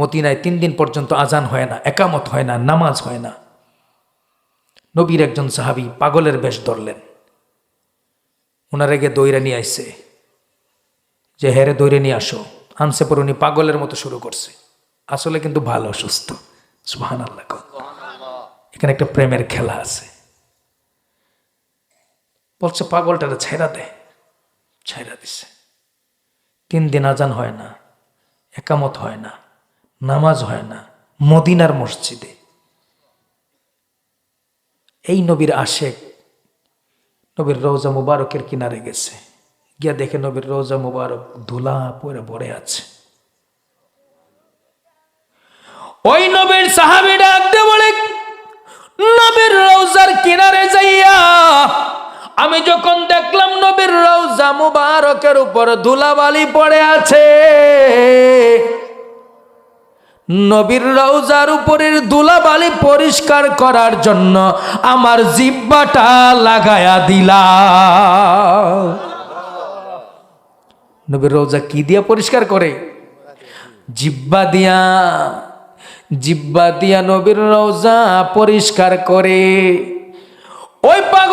মদিনায় তিন দিন পর্যন্ত আজান হয় না, একামত হয় না, নামাজ হয় না। নবীর একজন সাহাবি পাগলের বেশ ধরলেন। ওনার আগে দৈরা নিয়ে আইসে যে হেরে দৈরে নিয়ে আসো। আনসে পর উনি পাগলের মতো শুরু করছে। আসলে কিন্তু ভালো সুস্থ সুহান আল্লাহ এখানে একটা প্রেমের খেলা আছে। বলছে, পাগলটারে ছেড়া দে। ছেড়া দিছে। তিন দিন আজান হয় না, একামত হয় না। নামাজ হয় না, মদিনার মসজিদে। এই নবীর আশেক নবীর রোজা মুবারকের কিনারে গেছে। গিয়া দেখে নবীর রোজা মুবারক ধুলা পরে পড়ে আছে। ওই নবীর সাহাবি ডাকতে বলে, নবীর রোজার কিনারে যাইয়া আমি যখন দেখলাম নবীর রোজা মুবারকের উপর ধুলাবালি পড়ে আছে নবীর রৌজার উপরের ধুলাবালি পরিষ্কার করার জন্য আমার জিব্বাটা লাগায়া দিলা। নবীর রৌজা কি দিয়া পরিষ্কার করে? জিব্বা দিয়া জিব্বা দিয়া নবীর রৌজা পরিষ্কার করে। ওই পাগল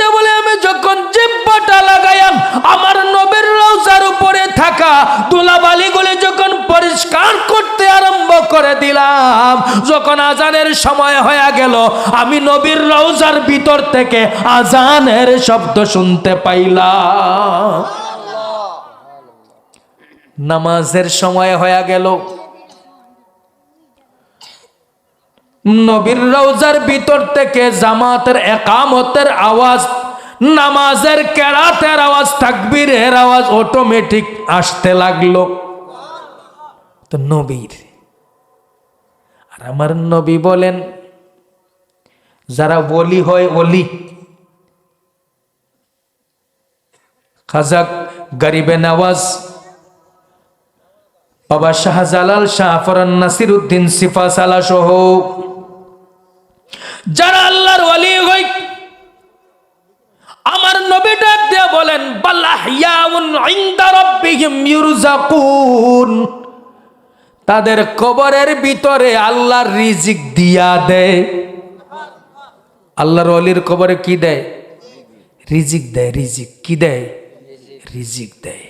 ডাক বলে আমি যখন জিব্বাটা লাগাইয়াম আমার নবীর রৌজার উপরে থাকা ধুলাবালিগুলি যখন পরিষ্কার করতে আরম্ভ করে দিলাম যখন আজানের সময় হয়ে গেল আমি নবীর রৌজার ভিতর থেকে আজানের শব্দ শুনতে পাইলাম। নামাজের সময় হয়ে গেল নবীর রৌজার ভিতর থেকে জামাতের একামতের আওয়াজ, নামাজের কেরাতের আওয়াজ, তাকবীরের আওয়াজ অটোমেটিক আসতে লাগল। তো নবীর, আর আমার নবী বলেন, যারা বলি হয় অলি খাজাক গরিবে নওয়াজ, বাবা শাহজালাল শাহ ফরান নাসির উদ্দিন সিফা সালা সহ যারা আল্লাহর ওয়ালি হই, আমার নবী ডাক দিয়া বলেন তাদের কবরের ভিতরে আল্লাহর রিজিক দিয়া দেয়। আল্লাহর ওয়ালির কবরে কি দেয়? রিজিক দেয়, রিজিক কি দেয়? রিজিক দেয়।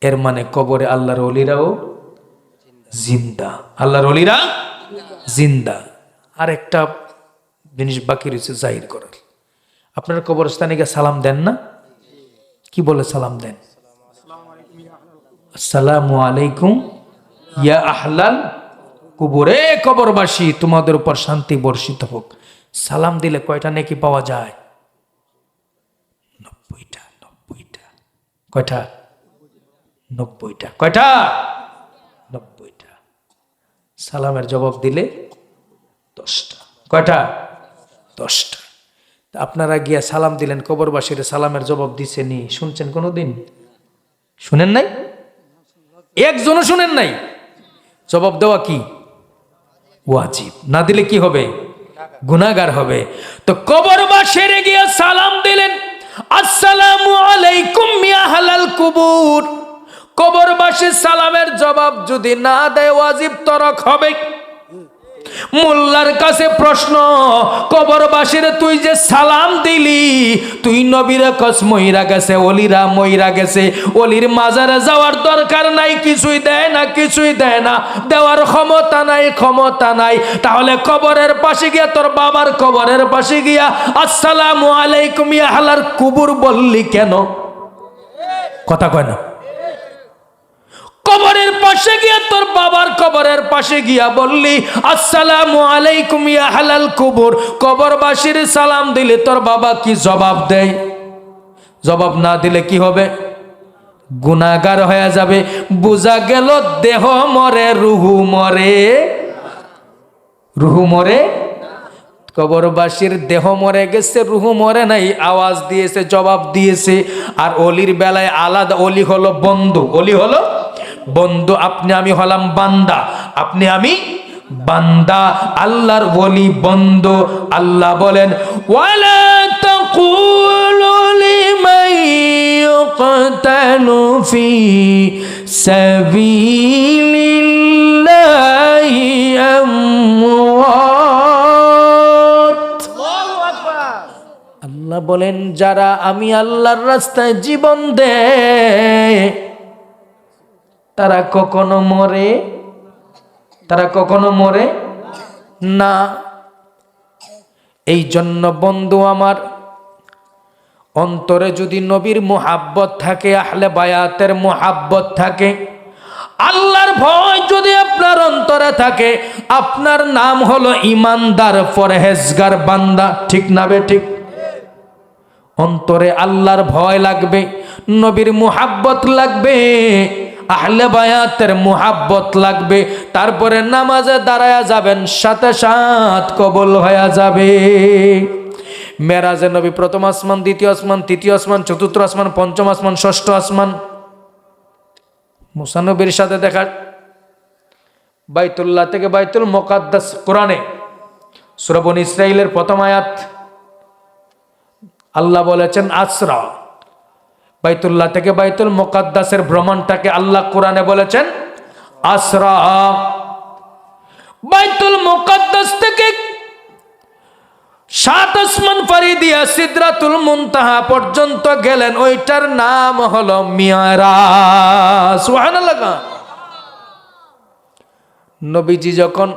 এর মানে কবরে আল্লাহর অলিরাও জিন্দা। আল্লাহর অলিরা জিন্দা। আর একটা জিনিস বাকি রয়েছে জাহির করার। আপনার কবরস্থানে গিয়ে সালাম দেন না? কি বলে সালাম দেন? আসসালামু আলাইকুম। ইয়া আহলাল কুবরে কবরবাসী, তোমাদের উপর শান্তি বর্ষিত হোক। সালাম দিলে কয়টা নেকি পাওয়া যায়? নব্বইটা নব্বইটা। কয়টা? নব্বইটা। কয়টা? নব্বইটা। সালামের জবাব দিলে দশটা। কয়টা? দশটা। আপনারা গিয়া সালাম দিলেন, কবরবাসীর সালামের জবাব দিছেনি, শুনছেন কোনো দিন শুনেন নাই? একজনও শুনেন নাই? জবাব দেওয়া কি? ওয়াজিব। না দিলে কি হবে? গুনাগার হবে। তো কবরবাসীর গিয়া সালাম দিলেন, আসসালামু আলাইকুম ইয়া হালাল কুবুর। কবরবাসী সালামের জবাব যদি না দেয়, ওয়াজিব তরক হবে। মোল্লার কাছে প্রশ্ন, কবরবাসীর তুই যে সালাম দিলি, তুই নবীরা কস মহিরা গেছে, অলিরা মহিরা গেছে, অলির মাজারে যাওয়ার দরকার নাই, কিছুই দেয় না, কিছুই দেয় না, দেওয়ার ক্ষমতা নাই ক্ষমতা নাই। তাহলে কবরের পাশে গিয়া, তোর বাবার কবরের পাশে গিয়া, আসসালামু আলাইকুম, ইয়া হালার কুবুর বললি কেন? কথা কয় না। কবরের পাশে গিয়া তোর বাবার কবরের পাশে গিয়া বললি, আসসালামু আলাইকুম ইয়া হালাল কুবুর। কবরবাসীর সালাম দিলে তোর বাবা কি জবাব দেয়? জবাব না দিলে কি হবে? গুনাগার হয়ে যাবে। বোঝা গেল দেহ মরে, রুহু মরে। রুহু মরে? কবরবাসীর দেহ মরে গেছে, রুহু মরে নাই, আওয়াজ দিয়েছে, জবাব দিয়েছে। আর অলির বেলায় আলাদা অলি হলো বন্ধু। অলি হলো বন্ধু আপনি আমি হলাম বান্দা। আপনি আমি বান্দা। আল্লাহর বলি বন্ধু। আল্লাহ বলেন ওয়ালা আল্লাহ বলেন যারা আমি আল্লাহর রাস্তায় জীবন দেয় তারা কখনো মরে? তারা কখনো মরে? না। এই জন্য বন্ধু আমার, অন্তরে যদি নবীর মোহাব্বত থাকে, আহলে বায়াতের মোহাব্বত থাকে, আল্লাহর ভয় যদি আপনার অন্তরে থাকে, আপনার নাম হলো ইমানদার, পরহেজগার বান্দা। ঠিক না বে ঠিক? অন্তরে আল্লাহর ভয় লাগবে, নবীর মুহাব্বত লাগবে। আহলে বায়াতের মুহাব্বত লাগবে, তারপরে নামাজে দাঁড়ায়া যাবেন, সাথে সাথ কবল হয়ে যাবে। মেরাজে নবী প্রথম আসমান, দ্বিতীয় আসমান, তৃতীয় আসমান, চতুর্থ আসমান, পঞ্চম আসমান, ষষ্ঠ আসমান। মুসানবীর সাথে দেখা, বাইতুল্লাহ থেকে বাইতুল মোকাদ্দাস কোরআনে সুরবন ইসরাইলের প্রথম আয়াত। আল্লাহ বলেছেন, আসরা। বাইতুল্লাহ থেকে বাইতুল মোকাদ্দাসের ভ্রমণটাকে আল্লাহ কোরআনে বলেছেন, আসরা। বাইতুল মোকাদ্দাস থেকে সাত আসমান পাড়ি দিয়া সিদ্রাতুল মুনতাহা পর্যন্ত গেলেন। ওইটার নাম হলো সুবহানাল্লাহ নবীজি যখন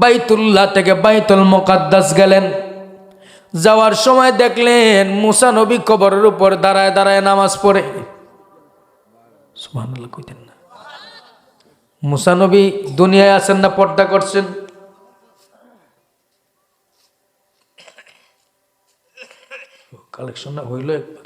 বাইতুল্লাহ থেকে বাইতুল মোকাদ্দাস গেলেন যাওয়ার সময় দেখলেন মুসা নবী কবরের উপর দাঁড়ায় দাঁড়ায় নামাজ পড়ে। না। মুসা নবী দুনিয়ায় আছেন না, পর্দা করছেন। কালেকশন না হইল একবার।